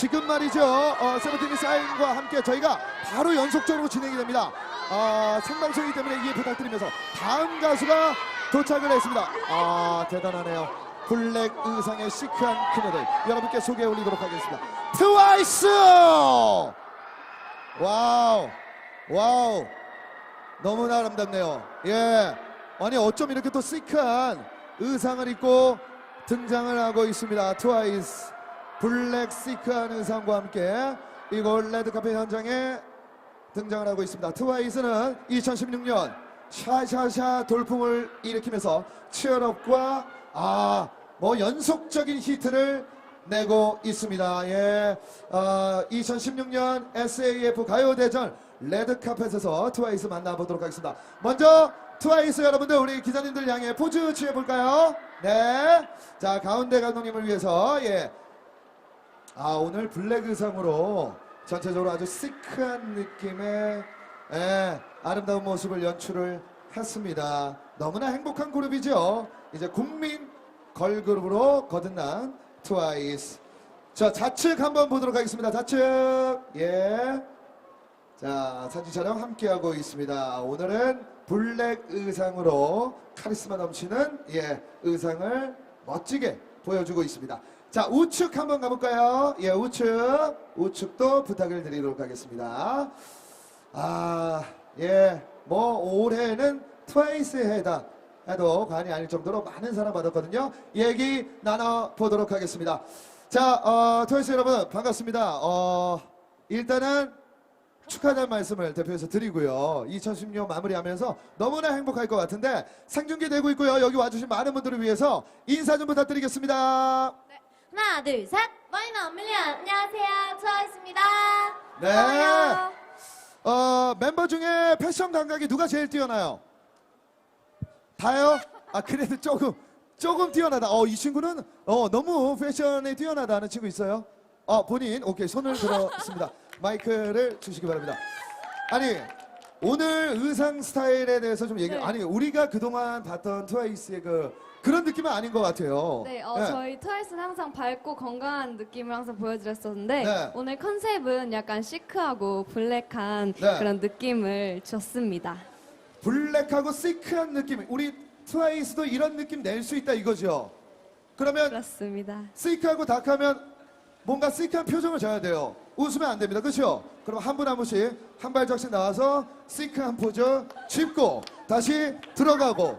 지금 말이죠. 어, 세븐틴의 사인과 함께 저희가 바로 연속적으로 진행이 됩니다. 아, 생방송이기 때문에 이해 부탁드리면서 다음 가수가 도착을 했습니다. 아, 대단하네요. 블랙 의상의 시크한 그녀들 여러분께 소개해 올리도록 하겠습니다. 트와이스! 와우, 와우, 너무나 아름답네요. 예, 아니 어쩜 이렇게 또 시크한 의상을 입고 등장을 하고 있습니다. 트와이스 블랙 시크한 의상과 함께 이곳 레드카페 현장에 등장을 하고 있습니다. 트와이스는 2016년 샤샤샤 돌풍을 일으키면서 치얼업과 아, 뭐 연속적인 히트를 내고 있습니다. 예, 어, 2016년 SAF 가요대전 레드카펫에서 트와이스 만나보도록 하겠습니다. 먼저 트와이스 여러분들 우리 기자님들 향해 포즈 취해볼까요? 네. 자, 가운데 감독님을 위해서 예, 아 오늘 블랙 의상으로 전체적으로 아주 시크한 느낌의 예, 아름다운 모습을 연출을 했습니다. 너무나 행복한 그룹이죠. 이제 국민 걸그룹으로 거듭난 트와이스. 자 좌측 한번 보도록 하겠습니다. 좌측 예. 자 사진 촬영 함께하고 있습니다. 오늘은 블랙 의상으로 카리스마 넘치는 예 의상을 멋지게 보여주고 있습니다. 자 우측 한번 가볼까요? 예 우측 우측도 부탁을 드리도록 하겠습니다. 아 예 뭐 올해는 트와이스의 해다 해도 과언이 아닐 정도로 많은 사랑 받았거든요. 얘기 나눠 보도록 하겠습니다. 자 어, 트와이스 여러분 반갑습니다. 어 일단은 축하하다는 말씀을 대표해서 드리고요. 2016년 마무리하면서 너무나 행복할 것 같은데 생중계 되고 있고요. 여기 와주신 많은 분들을 위해서 인사 좀 부탁드리겠습니다. 하나, 둘, 셋. 머리는 엄밀리 안녕하세요. 트와이스입니다. 네. 어, 멤버 중에 패션 감각이 누가 제일 뛰어나요? 다요? 아 그래도 조금 조금 뛰어나다. 어 이 친구는 어 너무 패션에 뛰어나다는 친구 있어요? 어 본인 오케이 손을 들었습니다. 마이크를 주시기 바랍니다. 아니 오늘 의상 스타일에 대해서 좀 얘기. 네. 아니 우리가 그동안 봤던 트와이스의 그 그런 느낌은 아닌 것 같아요. 네, 어, 네. 저희 트와이스는 항상 밝고 건강한 느낌을 항상 보여드렸었는데 네. 오늘 컨셉은 약간 시크하고 블랙한 네. 그런 느낌을 줬습니다. 블랙하고 시크한 느낌. 우리 트와이스도 이런 느낌 낼 수 있다 이거죠. 그러면 그렇습니다. 시크하고 닥하면 뭔가 시크한 표정을 져야 돼요. 웃으면 안 됩니다. 그렇죠? 그럼 한 분 한 분씩 한 발짝씩 나와서 시크한 포즈 짚고 다시 들어가고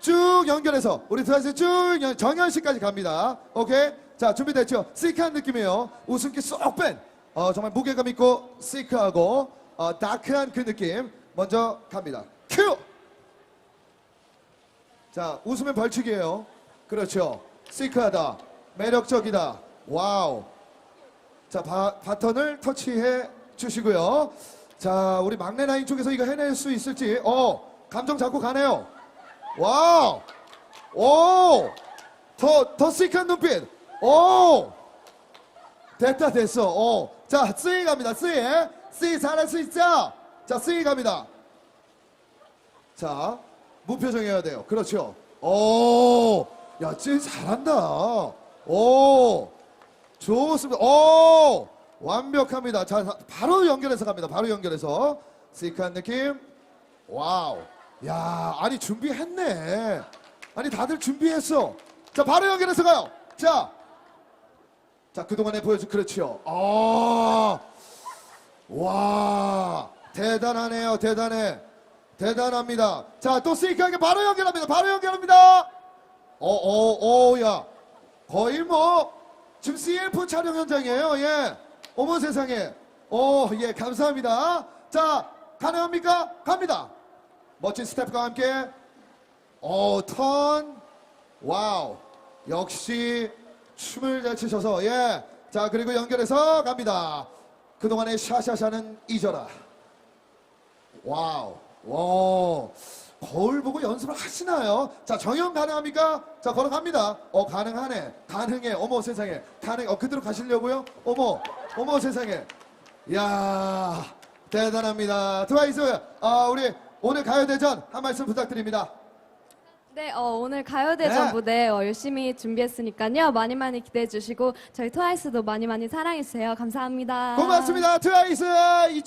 쭉 연결해서 우리 트와이스 쭉 연- 정현 씨까지 갑니다. 오케이? 자 준비됐죠? 시크한 느낌이에요. 웃음기 쏙 뺀. 어, 정말 무게감 있고 시크하고 어, 다크한 그 느낌 먼저 갑니다. 큐! 자, 웃으면 벌칙이에요. 그렇죠. 시크하다. 매력적이다. 와우. 자, 바, 바턴을 터치해 주시고요. 자, 우리 막내 라인 쪽에서 이거 해낼 수 있을지. 어, 감정 잡고 가네요. 와우. 오. 더, 더 시크한 눈빛. 오. 됐다, 됐어. 어. 자, 쓰이 갑니다. 쓰이. 쓰이 잘할 수 있죠? 자, 쓰이 갑니다. 자, 무표정해야 돼요. 그렇죠. 오, 야, 쟤 잘한다. 오, 좋습니다. 오, 완벽합니다. 자, 바로 연결해서 갑니다. 바로 연결해서. 시크한 느낌. 와우. 야, 아니, 준비했네. 아니, 다들 준비했어. 자, 바로 연결해서 가요. 자, 자, 그동안에 보여준, 그렇죠. 아, 와, 대단하네요. 대단해. 대단합니다. 자, 또 스이크하게 바로 연결합니다. 바로 연결합니다. 어, 어, 어, 야. 거의 뭐, 지금 CF 촬영 현장이에요. 예. 어머 세상에. 어, 예, 감사합니다. 자, 가능합니까? 갑니다. 멋진 스텝과 함께. 어, 턴. 와우. 역시 춤을 잘 추셔서, 예. 자, 그리고 연결해서 갑니다. 그동안의 샤샤샤는 잊어라. 와우. 와. 거울 보고 연습을 하시나요? 자, 정형 가능합니까? 자, 걸어갑니다. 어, 가능하네. 가능해. 어머 세상에. 가능. 어, 그대로 가시려고요? 어머. 어머 세상에. 이야. 대단합니다. 트와이스, 아, 우리 오늘 가요대전 한 말씀 부탁드립니다. 네, 어, 오늘 가요대전 네. 무대 어, 열심히 준비했으니까요. 많이 많이 기대해 주시고 저희 트와이스도 많이 많이 사랑해 주세요. 감사합니다. 고맙습니다. 트와이스 이쪽